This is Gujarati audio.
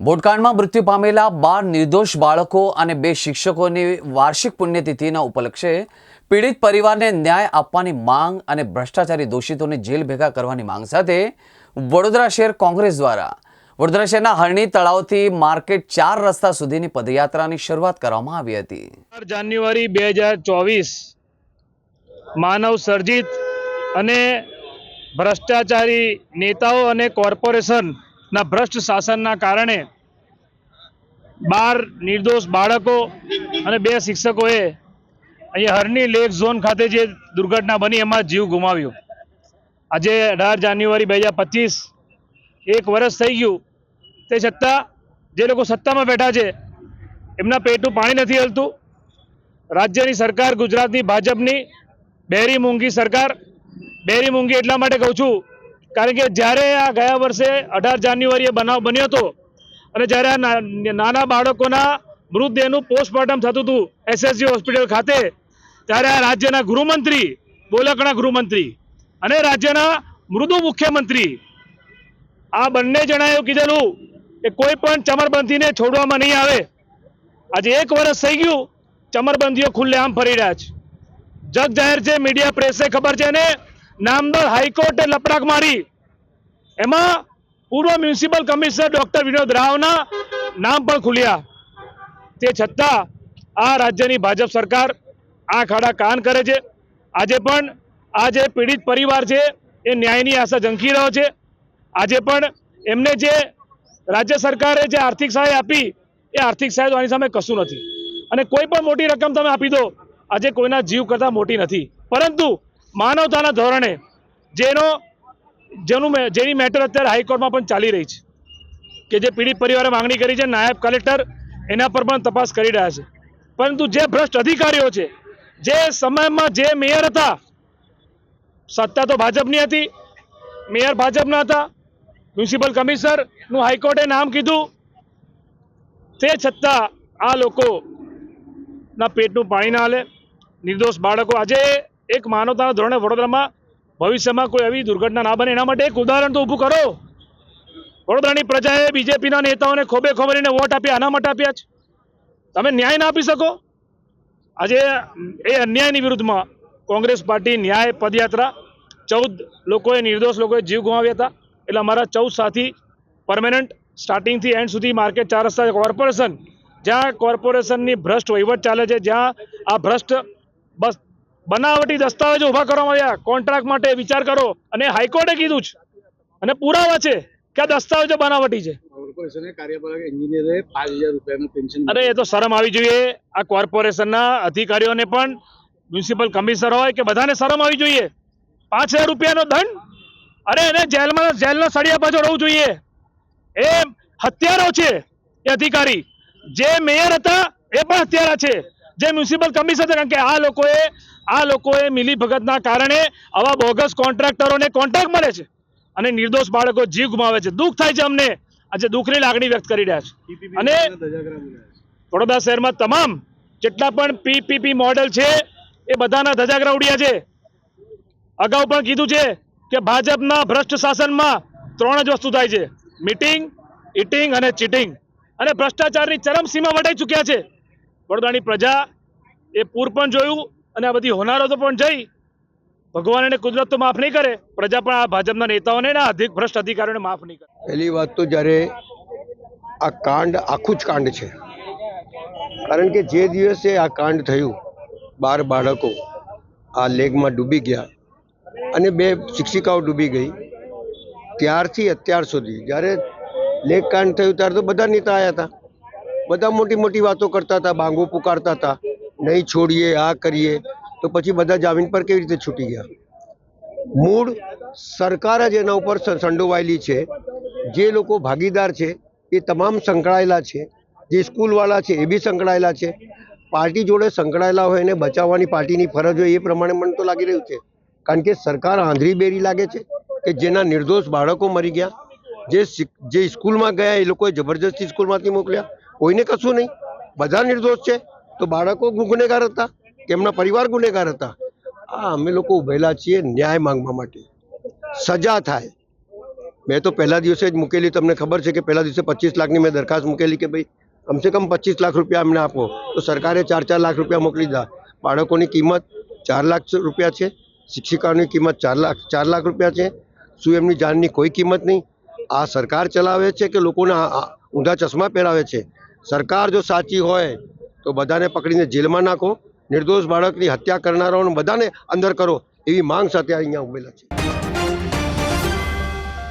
બોટકાંડમાં મૃત્યુ પામેલા બાર નિર્દોષ બાળકો અને બે શિક્ષકોની વાર્ષિક પુણ્યતિથિના ઉપલક્ષે પીડિત પરિવારને ન્યાય આપવાની માંગ અને ભ્રષ્ટાચારી દોષિતોને જેલ ભેગા કરવાની માંગ સાથે વડોદરા શહેર કોંગ્રેસ દ્વારા વડોદરા શહેરના હરણી તળાવથી માર્કેટ ચાર રસ્તા સુધીની પદયાત્રાની શરૂઆત કરવામાં આવી હતી. ચાર જાન્યુઆરી બે હજાર ચોવીસ માનવ સર્જિત અને ભ્રષ્ટાચારી નેતાઓ અને કોર્પોરેશનના ભ્રષ્ટ શાસનના કારણે બાર નિર્દોષ બાળકો અને બે શિક્ષકોએ અહીંયા હરની લેક ઝોન ખાતે જે દુર્ઘટના બની એમાં જીવ ગુમાવ્યો. આજે અઢાર જાન્યુઆરી બે હજાર પચીસ, એક વર્ષ થઈ ગયું. તે છતાં જે લોકો સત્તામાં બેઠા છે, એમના પેટનું પાણી નથી હલતું. રાજ્યની સરકાર, ગુજરાતની ભાજપની, બેરી મૂંગી સરકાર. બેરી મૂંગી એટલા માટે કહું છું, કારણ કે જ્યારે આ ગયા વર્ષે અઢાર જાન્યુઆરીએ બનાવ બન્યો હતો અને જ્યારે આ નાના બાળકોના મૃતદેહનું પોસ્ટમોર્ટમ થતું હતું એસએસજી હોસ્પિટલ ખાતે, ત્યારે આ રાજ્યના ગૃહમંત્રી, બોલકણા ગૃહમંત્રી અને રાજ્યના મૃદુ મુખ્યમંત્રી, આ બંને જણાએ એવું કીધેલું કે કોઈ પણ ચમરબંધીને છોડવામાં નહીં આવે. આજે એક વર્ષ થઈ ગયું, ચમરબંધીઓ ખુલ્લેઆમ ફરી રહ્યા છે. જગ જાહેર છે, મીડિયા પ્રેસે ખબર છે ને નામદાર હાઈકોર્ટે લપડાક મારી. એમાં પૂર્વ મ્યુનિસિપલ કમિશનર ડોક્ટર વિનોદ રાવના નામ પણ ખુલ્યા. તે છતાં આ રાજ્યની ભાજપ સરકાર આ ખાડા કાન કરે છે. આજે પણ આ જે પીડિત પરિવાર છે, એ ન્યાયની આશા ઝંખી રહ્યો છે. આજે પણ એમને જે રાજ્ય સરકારે જે આર્થિક સહાય આપી, એ આર્થિક સહાય તો આની સામે કશું નથી. અને કોઈ પણ મોટી રકમ તમે આપી દો, આજે કોઈના જીવ કરતાં મોટી નથી. પરંતુ માનવતાના ધોરણે જેનો જેનું જેની મેટર અત્યારે હાઈકોર્ટમાં પણ ચાલી રહી છે. કે જે પીડિત પરિવારે માંગણી કરી છે, નાયબ કલેક્ટર એના પર પણ તપાસ કરી રહ્યા છે. પરંતુ જે ભ્રષ્ટ અધિકારીઓ છે, જે સમયમાં જે મેયર હતા, સત્તા તો ભાજપની હતી, મેયર ભાજપના હતા, મ્યુનિસિપલ કમિશનરનું હાઈકોર્ટે નામ કીધું, તે છતાં આ લોકોના પેટનું પાણી ના હાલે. નિર્દોષ બાળકો. આજે એક માનવતાના ધોરણે વડોદરામાં ભવિષ્યમાં કોઈ એવી દુર્ઘટના ના બને એના માટે એક ઉદાહરણ તો ઊભું કરો. વડોદરાની પ્રજાએ બીજેપીના નેતાઓને ખોબે ખોબરીને વોટ આપ્યા, આના માટે આપ્યા છે. તમે ન્યાય ના આપી શકો. આજે એ અન્યાયની વિરુદ્ધમાં કોંગ્રેસ પાર્ટી ન્યાય પદયાત્રા ચૌદ લોકોએ, નિર્દોષ લોકોએ જીવ ગુમાવ્યા હતા. એટલે અમારા ચૌદ સાથી પરમેનન્ટ સ્ટાર્ટિંગથી એન્ડ સુધી માર્કેટ ચાર રસ્તા કોર્પોરેશન જ્યાં કોર્પોરેશનની ભ્રષ્ટ વહીવટ ચાલે છે, જ્યાં આ ભ્રષ્ટ બસ બનાવટી દસ્તાવેજો ઊભા કરવામાં આવ્યા. કોન્ટ્રાક્ટ માટે વિચાર કરો. અને હાઈકોર્ટે કીધું છે. અને પુરાવા છે કે આ દસ્તાવેજો બનાવટી છે. અરે એ તો શરમ આવી જોઈએ. આ કોર્પોરેશનના અધિકારીઓને પણ મ્યુનિસિપલ કમિશનર હોય કે બધાને શરમ આવી જોઈએ. પાંચ હજાર રૂપિયાનો દંડ? અરે એને જેલમાં જેલના સળિયા પાછળ હોવું જોઈએ. એ હત્યારો છે એ અધિકારી. જે મેયર હતા એ પણ હત્યારા છે. જે મ્યુનિસિપલ કમિશનર કે આ લોકોએ આ લોકોએ મિલીભગતના કારણે આવા બોગસ કોન્ટ્રાક્ટરોને કોન્ટ્રાક્ટ મળે છે. અને નિર્દોષ બાળકો જીવ ગુમાવે છે. દુઃખ થાય છે અમને. આજે દુઃખની લાગણી વ્યક્ત કરી રહ્યા છે. અને વડોદરા શહેરમાં તમામ જેટલા પણ પીપીપી મોડેલ છે એ બધાના ધજાગરા ઉડ્યા છે. અગાઉ પણ કીધું છે કે ભાજપના ભ્રષ્ટ શાસનમાં ત્રણ જ વસ્તુ થાય છે. મીટિંગ ઇટિંગ અને ચીટિંગ. અને ભ્રષ્ટાચારની ચરમસીમા વટાઈ ચૂક્યા છે. વડોદરાની પ્રજા એ પૂર પણ જોયું અને આ બધી હોનારતો પણ જઈ. ભગવાન અને કુદરત તો માફ નહીં કરે. પ્રજા પણ આ ભાજપના નેતાઓને ના અધિક ભ્રષ્ટ અધિકારીઓને માફ નહીં કરે. પહેલી વાત તો જ્યારે આ કાંડ, આખું જ કાંડ છે. કારણ કે જે દિવસે આ કાંડ થયું, બાર બાળકો આ લેગમાં ડૂબી ગયા અને બે શિક્ષિકાઓ ડૂબી ગઈ, ત્યારથી અત્યાર સુધી જ્યારે લેગ કાંડ થયું, ત્યારે તો બધા નેતા આવ્યા હતા. બધા મોટી મોટી વાતો કરતા હતા બાંગો પુકારતા હતા, નહીં છોડીએ, આ કરીએ, તો પછી બધા જામીન પર કેવી રીતે છૂટી ગયા? મૂળ સરકાર જ એના ઉપર સંડોવાયેલી છે. જે લોકો ભાગીદાર છે, એ તમામ સંકળાયેલા છે. જે સ્કૂલવાળા છે, એ બી સંકળાયેલા છે. પાર્ટી જોડે સંકળાયેલા હોય એને બચાવવાની પાર્ટીની ફરજ હોય, એ પ્રમાણે મને તો લાગી રહ્યું છે. કારણ કે સરકાર આંધળી બેરી લાગે છે કે જેના નિર્દોષ બાળકો મરી ગયા. જે જે સ્કૂલમાં ગયા, એ લોકોએ જબરજસ્તી સ્કૂલમાંથી મોકલ્યા. કોઈને કશું નહીં. બધા નિર્દોષ છે. તો બાળકો ગુનેગાર હતા. કે એમના પરિવાર ગુનેગાર હતા. આ અમે લોકો ઉભેલા છીએ ન્યાય માંગવા માટે. સજા થાય. મેં તો પહેલા દિવસે જ મૂકેલી. તમને ખબર છે કે પહેલા દિવસે પચીસ લાખની મેં દરખાસ્ત મૂકેલી કે ભાઈ, કમસે કમ પચીસ લાખ રૂપિયા અમને આપો. તો સરકારે ચાર ચાર લાખ રૂપિયા મોકલી દીધા. બાળકોની કિંમત ચાર લાખ રૂપિયા છે. શિક્ષિકાઓની કિંમત ચાર લાખ ચાર લાખ રૂપિયા છે. શું એમની જાનની કોઈ કિંમત નહીં? આ સરકાર ચલાવે છે કે લોકોને ઊંધા ચશ્મા પહેરાવે છે? સરકાર જો સાચી હોય તો બધાને પકડીને જેલમાં નાખો, નિર્દોષ બાળકની હત્યા કરનારાઓને બધાને અંદર કરો એવી માંગ સાથે અહીંયા ઉભેલા છે.